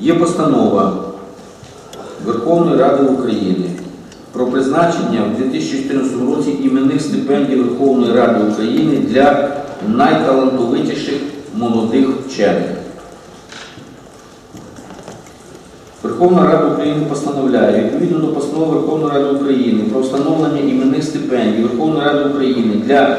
Є постанова Верховної Ради України про призначення в 2014 році іменних стипендій Верховної Ради України для найталантовитіших молодих вчених. Верховна Рада України постановляє відповідно до постанови Верховної Ради України про встановлення іменних стипендій Верховної Ради України для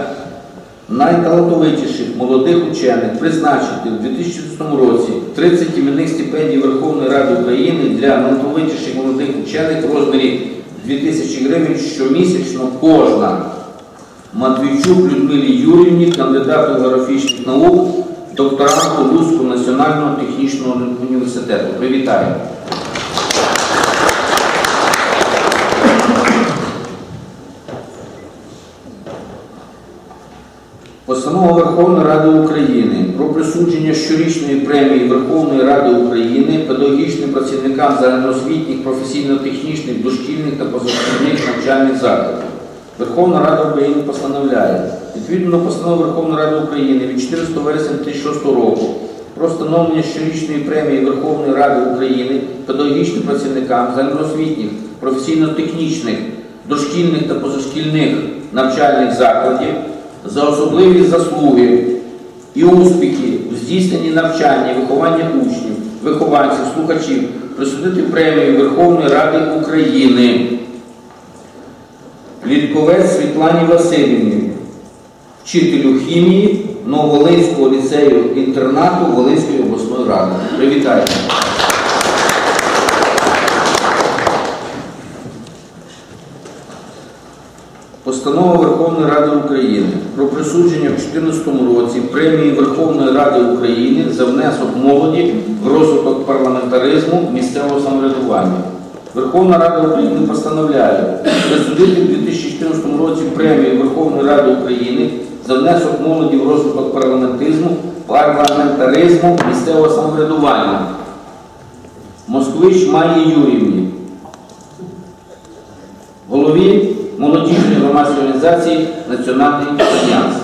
найталановитіших молодих учених призначити в 2016 році 30 іменних стипендій Верховної Ради України для найталановитіших молодих учених в розмірі 2000 гривень щомісячно кожна. Матвійчук Людмилі Юрівні, кандидату географічних наук, докторанту Луцького національного технічного університету. Привітаємо! Постанова Верховної Ради України про присудження щорічної премії Верховної Ради України педагогічним працівникам загальноосвітніх, професійно-технічних, дошкільних та позашкільних навчальних закладів. Верховна Рада України постановляє відповідно постанови Верховної Ради України від 14 вересня 2006 року про встановлення щорічної премії Верховної Ради України педагогічним працівникам загальноосвітніх, професійно-технічних, дошкільних та позашкільних навчальних закладів за особливі заслуги і успіхи в здійсненні навчання, і виховання учнів, вихованців, слухачів, присудити премію Верховної Ради України. Літковець Світлані Васильівні, вчителю хімії Нововолинського ліцею інтернату Волинської обласної ради. Привітайте! Постанова Верховної Ради України про присудження в 2014 році премії Верховної Ради України за внесок молоді в розвиток парламентаризму місцевого самоврядування. Верховна Рада України постановляє присудити в 2014 році премію Верховної Ради України за внесок молоді в розвиток парламентизму, парламентаризму місцевого самоврядування. Москвич Майї Юрівні, голові молодіжної громадської організації Національний альянс.